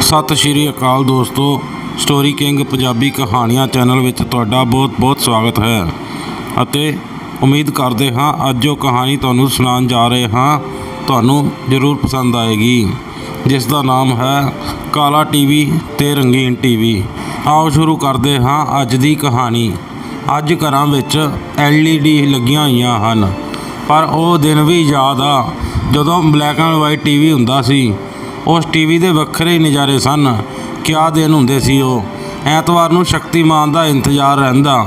ਸਤਿ ਸ਼੍ਰੀ ਅਕਾਲ ਦੋਸਤੋ story king Punjabi ਕਹਾਣੀਆਂ ਚੈਨਲ ਵਿੱਚ ਤੁਹਾਡਾ ਬਹੁਤ-ਬਹੁਤ ਸਵਾਗਤ ਹੈ। ਅਤੇ ਉਮੀਦ ਕਰਦੇ ਹਾਂ ਅੱਜ ਜੋ ਕਹਾਣੀ ਤੁਹਾਨੂੰ ਸੁਣਾਉਣ ਜਾ ਰਹੇ ਹਾਂ, ਤੁਹਾਨੂੰ ਜ਼ਰੂਰ ਪਸੰਦ ਆਏਗੀ। ਜਿਸ ਦਾ ਨਾਮ ਹੈ ਕਾਲਾ ਟੀਵੀ ਤੇ ਰੰਗੀਨ ਟੀਵੀ। ਆਓ ਸ਼ੁਰੂ ਕਰਦੇ ਹਾਂ ਅੱਜ ਦੀ ਕਹਾਣੀ। ਅੱਜ ਘਰਾਂ ਵਿੱਚ LED ਲੱਗੀਆਂ ਹੋਈਆਂ ਹਨ। ਪਰ ਉਹ ਦਿਨ ਵੀ ਯਾਦ ਆ, ਜਦੋਂ ਬਲੈਕ ਐਂਡ ਵਾਈਟ ਟੀਵੀ ਹੁੰਦਾ ਸੀ। ਉਸ ਟੀਵੀ ਦੇ ਵੱਖਰੇ ਹੀ ਨਜ਼ਾਰੇ ਸਨ। ਕਿਆ ਦਿਨ ਹੁੰਦੇ ਸੀ ਉਹ। ਐਤਵਾਰ ਨੂੰ ਸ਼ਕਤੀਮਾਨ ਦਾ ਇੰਤਜ਼ਾਰ ਰਹਿੰਦਾ।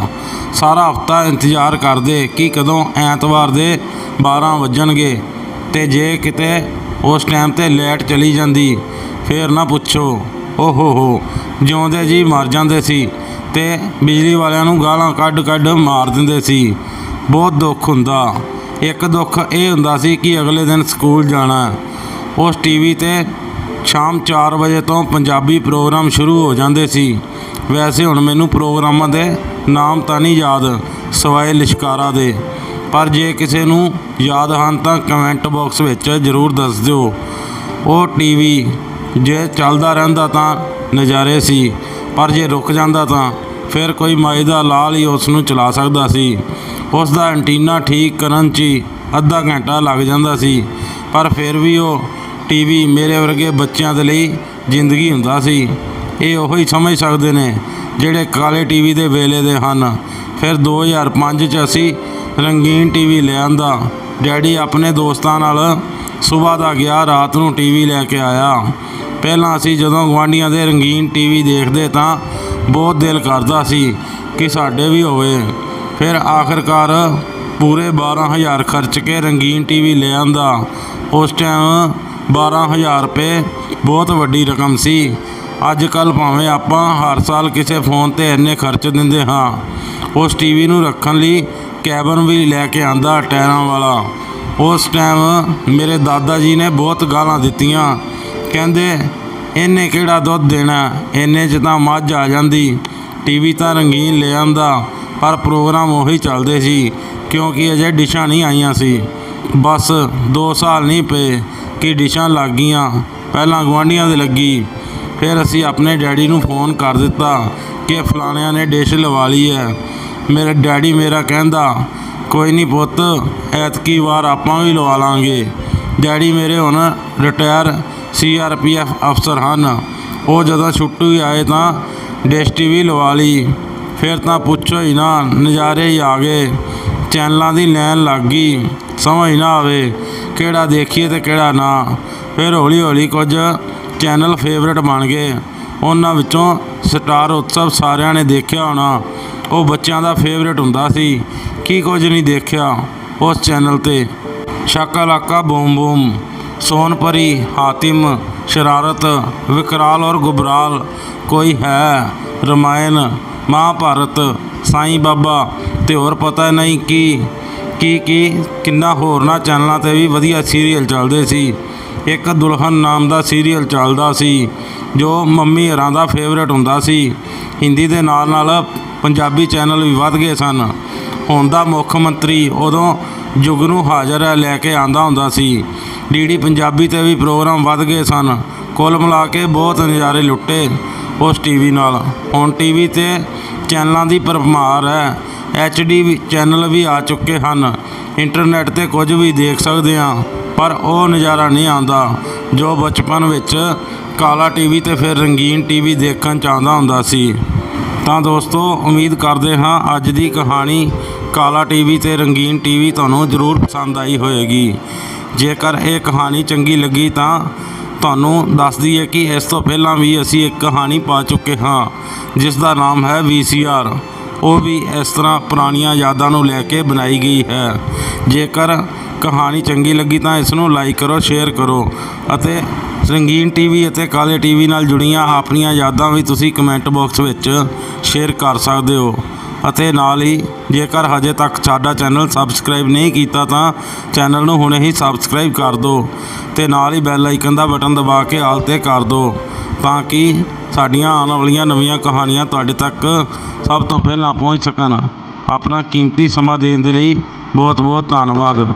ਸਾਰਾ ਹਫਤਾ ਇੰਤਜ਼ਾਰ ਕਰਦੇ ਕਿ ਕਦੋਂ ਐਤਵਾਰ ਦੇ 12 ਵੱਜਣਗੇ ਤੇ ਜੇ ਕਿਤੇ ਉਸ ਟਾਈਮ ਤੇ ਲੈਟ ਚਲੀ ਜਾਂਦੀ, ਫੇਰ ਨਾ ਪੁੱਛੋ। ਓਹੋ ਹੋ, ਜਿਉਂਦੇ ਜੀ ਮਰ ਜਾਂਦੇ ਸੀ ਤੇ ਬਿਜਲੀ ਵਾਲਿਆਂ ਨੂੰ ਗਾਲਾਂ ਕੱਢ ਕੱਢ ਮਾਰ ਦਿੰਦੇ ਸੀ। ਬਹੁਤ ਦੁੱਖ ਹੁੰਦਾ। ਇੱਕ ਦੁੱਖ ਇਹ ਹੁੰਦਾ ਸੀ ਕਿ ਅਗਲੇ ਦਿਨ ਸਕੂਲ ਜਾਣਾ। ਹੈ। ਉਸ ਟੀਵੀ ਤੇ ਸ਼ਾਮ 4 ਵਜੇ ਤੋਂ ਪੰਜਾਬੀ ਪ੍ਰੋਗਰਾਮ ਸ਼ੁਰੂ ਹੋ ਜਾਂਦੇ ਸੀ। ਵੈਸੇ ਹੁਣ ਮੈਨੂੰ ਪ੍ਰੋਗਰਾਮਾਂ ਦੇ ਨਾਮ ਤਾਂ ਨਹੀਂ ਯਾਦ, ਸਵਾਏ ਲਿਸ਼ਕਾਰਾ ਦੇ। ਪਰ ਜੇ ਕਿਸੇ ਨੂੰ ਯਾਦ ਹਨ ਤਾਂ ਕਮੈਂਟ ਬਾਕਸ ਵਿੱਚ ਜ਼ਰੂਰ ਦੱਸ ਦਿਓ। ਉਹ ਟੀਵੀ ਜੇ ਚੱਲਦਾ ਰਹਿੰਦਾ ਤਾਂ ਨਜ਼ਾਰੇ ਸੀ, ਪਰ ਜੇ ਰੁਕ ਜਾਂਦਾ ਤਾਂ ਫਿਰ ਕੋਈ ਮਾਈ ਦਾ ਲਾਲ ਹੀ ਉਸ ਨੂੰ ਚਲਾ ਸਕਦਾ ਸੀ। ਉਸ ਦਾ ਐਂਟੀਨਾ ਠੀਕ ਕਰਨ 'ਚ ਹੀ ਅੱਧਾ ਘੰਟਾ ਲੱਗ ਜਾਂਦਾ ਸੀ, ਪਰ ਫਿਰ ਵੀ ਉਹ ਟੀਵੀ ਮੇਰੇ ਵਰਗੇ ਬੱਚਿਆਂ ਦੇ ਲਈ ਜ਼ਿੰਦਗੀ ਹੁੰਦਾ ਸੀ। ਇਹ ਉਹੀ ਹੀ ਸਮਝ ਸਕਦੇ ਨੇ ਜਿਹੜੇ ਕਾਲੇ ਟੀਵੀ ਦੇ ਵੇਲੇ ਦੇ ਹਨ। ਫਿਰ 2005 ਚ ਅਸੀਂ ਰੰਗੀਨ ਟੀਵੀ ਲੈ ਆਂਦਾ। ਡੈਡੀ ਆਪਣੇ ਦੋਸਤਾਂ ਨਾਲ ਸਵੇਰ ਦਾ ਗਿਆ, ਰਾਤ ਨੂੰ ਟੀਵੀ ਲੈ ਕੇ ਆਇਆ। ਪਹਿਲਾਂ ਅਸੀਂ ਜਦੋਂ ਗਵਾਂਡੀਆਂ ਦੇ ਰੰਗੀਨ ਟੀਵੀ ਦੇਖਦੇ ਤਾਂ ਬਹੁਤ ਦਿਲ ਕਰਦਾ ਸੀ ਕਿ ਸਾਡੇ ਵੀ ਹੋਵੇ। ਫਿਰ ਆਖਰਕਾਰ ਪੂਰੇ 12000 ਖਰਚ ਕੇ ਰੰਗੀਨ ਟੀਵੀ ਲੈ ਆਂਦਾ। ਉਸ ਟਾਈਮ 12000 ਰੁਪਏ, ਬਹੁਤ ਵੱਡੀ ਰਕਮ ਸੀ। ਅੱਜ ਕੱਲ ਭਾਵੇਂ ਆਪਾਂ ਹਰ ਸਾਲ ਕਿਸੇ ਫੋਨ ਤੇ ਇੰਨੇ ਖਰਚ ਦਿੰਦੇ ਹਾਂ, ਉਸ ਟੀਵੀ ਨੂੰ ਰੱਖਣ ਲਈ ਕੈਬਨ ਵੀ ਲੈ ਕੇ ਆਂਦਾ ਟਾਇਰਾਂ ਵਾਲਾ। ਉਸ ਟਾਈਮ ਮੇਰੇ ਦਾਦਾ ਜੀ ਨੇ ਬਹੁਤ ਗਾਲਾਂ ਦਿੱਤੀਆਂ। ਕਹਿੰਦੇ, ਇਹਨੇ ਕਿਹੜਾ ਦੁੱਧ ਦੇਣਾ? ਇੰਨੇ 'ਚ ਤਾਂ ਮੱਝ ਆ ਜਾਂਦੀ। ਟੀਵੀ ਤਾਂ ਰੰਗੀਨ ਲੈ ਆਂਦਾ, ਪਰ ਪ੍ਰੋਗਰਾਮ ਉਹੀ ਚੱਲਦੇ ਸੀ, ਕਿਉਂਕਿ ਅਜੇ ਡਿਸ਼ਾਂ ਨਹੀਂ ਆਈਆਂ ਸੀ। ਬਸ 2 ਸਾਲ ਨਹੀਂ ਪਏ। ਕਿ ਡਿਸ਼ਾਂ ਲੱਗ ਗਈਆਂ। ਪਹਿਲਾਂ ਗਵਾਂਢੀਆਂ ਦੇ ਲੱਗੀ। ਫਿਰ ਅਸੀਂ ਆਪਣੇ ਡੈਡੀ ਨੂੰ ਫੋਨ ਕਰ ਦਿੱਤਾ ਕਿ ਫਲਾਣਿਆਂ ਨੇ ਡਿਸ਼ ਲਵਾ ਲਈ ਹੈ। ਮੇਰੇ ਡੈਡੀ ਮੇਰਾ ਕਹਿੰਦਾ, ਕੋਈ ਨਹੀਂ ਪੁੱਤ, ਐਤਕੀ ਵਾਰ ਆਪਾਂ ਵੀ ਲਵਾ ਲਾਂਗੇ। ਡੈਡੀ ਮੇਰੇ ਹੁਣ ਰਿਟਾਇਰ ਸੀਆਰਪੀਐਫ ਅਫਸਰ ਹਨ। ਉਹ ਜਦੋਂ ਛੁੱਟੀ ਆਏ ਤਾਂ ਡਿਸ਼ ਟੀਵੀ ਲਵਾ ਲਈ। ਫਿਰ ਤਾਂ ਪੁੱਛੋ ਹੀ ਨਾ, ਨਜ਼ਾਰੇ ਹੀ ਆ ਗਏ। ਚੈਨਲਾਂ ਦੀ ਲੈਣ ਲੱਗ ਗਈ। ਸਮਝ ਨਾ ਆਵੇ ਕਿਹੜਾ ਦੇਖੀਏ ਤੇ ਕਿਹੜਾ ਨਾ। ਫਿਰ ਹੌਲੀ ਹੌਲੀ ਕੁਝ ਚੈਨਲ ਫੇਵਰਟ ਬਣ ਗਏ। ਉਹਨਾਂ ਵਿੱਚੋਂ ਸਟਾਰ ਉਤਸਵ ਸਾਰਿਆਂ ਨੇ ਦੇਖਿਆ ਹੋਣਾ। ਉਹ ਬੱਚਿਆਂ ਦਾ ਫੇਵਰਟ ਹੁੰਦਾ ਸੀ। ਕੀ ਕੁਝ ਨਹੀਂ ਦੇਖਿਆ ਉਸ ਚੈਨਲ ਤੇ। ਸ਼ਾਕਾ ਲਾਕਾ ਬੂਮ ਬੂਮ। ਸੋਨਪਰੀ, ਹਾਤਿਮ, ਸ਼ਰਾਰਤ, ਵਿਕਰਾਲ ਔਰ ਗੁਬਰਾਲ। ਕੋਈ ਹੈ? ਰਮਾਇਣ, ਮਹਾਭਾਰਤ, ਸਾਈਂ ਬਾਬਾ। ਤੇ ਹੋਰ ਪਤਾ ਨਹੀਂ ਕੀ। ਕੀ ਕੀ ਕਿੰਨਾ ਹੋਰਨਾਂ ਚੈਨਲਾਂ ਤੇ ਵੀ ਵਧੀਆ ਸੀਰੀਅਲ ਚੱਲਦੇ ਸੀ। ਇੱਕ ਦੁਲਹਨ ਨਾਮ ਦਾ ਸੀਰੀਅਲ ਚੱਲਦਾ ਸੀ, ਜੋ ਮੰਮੀ ਹਰਾਂ ਦਾ ਫੇਵਰੇਟ ਹੁੰਦਾ ਸੀ। ਹਿੰਦੀ ਦੇ ਨਾਲ ਨਾਲ ਪੰਜਾਬੀ ਚੈਨਲ ਵੀ ਵੱਧ ਗਏ ਸਨ। ਹੁਣ ਦਾ ਮੁੱਖ ਮੰਤਰੀ ਉਦੋਂ ਜੁਗਨੂ ਹਾਜ਼ਰ ਲੈ ਕੇ ਆਂਦਾ ਹੁੰਦਾ ਸੀ। ਡੀਡੀ ਪੰਜਾਬੀ ਤੇ ਵੀ ਪ੍ਰੋਗਰਾਮ ਵੱਧ ਗਏ ਸਨ। ਕੁੱਲ ਮਿਲਾ ਕੇ ਬਹੁਤ ਨਜ਼ਾਰੇ ਲੁੱਟੇ ਉਸ ਟੀਵੀ ਨਾਲ। ਹੁਣ ਟੀਵੀ ਤੇ ਚੈਨਲਾਂ ਦੀ ਭਰਮਾਰ ਹੈ। ਐਚਡੀ ਵੀ ਚੈਨਲ ਵੀ ਆ ਚੁੱਕੇ ਹਨ। ਇੰਟਰਨੈਟ ਤੇ ਕੁਝ ਵੀ ਦੇਖ ਸਕਦੇ ਹਾਂ, ਪਰ ਉਹ ਨਜ਼ਾਰਾ ਨਹੀਂ ਆਉਂਦਾ। ਜੋ ਬਚਪਨ ਵਿੱਚ ਕਾਲਾ ਟੀਵੀ ਤੇ ਫਿਰ ਰੰਗੀਨ ਟੀਵੀ ਦੇਖਣ ਚ ਆਉਂਦਾ ਹੁੰਦਾ ਸੀ। ਤਾਂ ਦੋਸਤੋ, ਉਮੀਦ ਕਰਦੇ ਹਾਂ ਅੱਜ ਦੀ ਕਹਾਣੀ ਕਾਲਾ ਟੀਵੀ ਤੇ ਰੰਗੀਨ ਟੀਵੀ ਤੁਹਾਨੂੰ ਜ਼ਰੂਰ ਪਸੰਦ ਆਈ ਹੋਵੇਗੀ। ਜੇਕਰ ਇਹ ਕਹਾਣੀ ਚੰਗੀ ਲੱਗੀ ਤਾਂ ਤੁਹਾਨੂੰ ਦੱਸ ਦਈਏ ਕਿ ਇਸ ਤੋਂ ਪਹਿਲਾਂ ਵੀ ਅਸੀਂ ਇੱਕ ਕਹਾਣੀ ਪਾ ਚੁੱਕੇ ਹਾਂ ਜਿਸ ਦਾ ਨਾਮ ਹੈ VCR ਉਹ ਵੀ ਇਸ ਤਰ੍ਹਾਂ ਪੁਰਾਣੀਆਂ ਯਾਦਾਂ ਨੂੰ ਲੈ ਕੇ ਬਣਾਈ ਗਈ ਹੈ। ਜੇਕਰ ਕਹਾਣੀ ਚੰਗੀ ਲੱਗੀ ਤਾਂ ਇਸ ਨੂੰ ਲਾਈਕ ਕਰੋ, ਸ਼ੇਅਰ ਕਰੋ ਅਤੇ ਰੰਗੀਨ ਟੀਵੀ ਅਤੇ ਕਾਲੇ ਟੀਵੀ ਨਾਲ ਜੁੜੀਆਂ ਆਪਣੀਆਂ ਯਾਦਾਂ ਵੀ ਤੁਸੀਂ ਕਮੈਂਟ ਬਾਕਸ ਵਿੱਚ ਸ਼ੇਅਰ ਕਰ ਸਕਦੇ ਹੋ ਅਤੇ ਨਾਲ ਹੀ ਜੇਕਰ ਹਜੇ ਤੱਕ ਸਾਡਾ ਚੈਨਲ ਸਬਸਕ੍ਰਾਈਬ ਨਹੀਂ ਕੀਤਾ ਤਾਂ ਚੈਨਲ ਨੂੰ ਹੁਣੇ ਹੀ ਸਬਸਕ੍ਰਾਈਬ ਕਰ ਦਿਓ ਤੇ ਨਾਲ ਹੀ ਬੈਲ ਆਈਕਨ ਦਾ ਬਟਨ ਦਬਾ ਕੇ ਆਲ ਤੇ ਕਰ ਦਿਓ। ਤਾਂ ਕਿ ਸਾਡੀਆਂ ਆਉਣ ਵਾਲੀਆਂ ਨਵੀਆਂ ਕਹਾਣੀਆਂ ਤੁਹਾਡੇ ਤੱਕ ਸਭ ਤੋਂ ਪਹਿਲਾਂ ਪਹੁੰਚ ਸਕਣ। ਆਪਣਾ ਕੀਮਤੀ ਸਮਾਂ ਦੇਣ ਦੇ ਲਈ ਬਹੁਤ ਬਹੁਤ ਧੰਨਵਾਦ।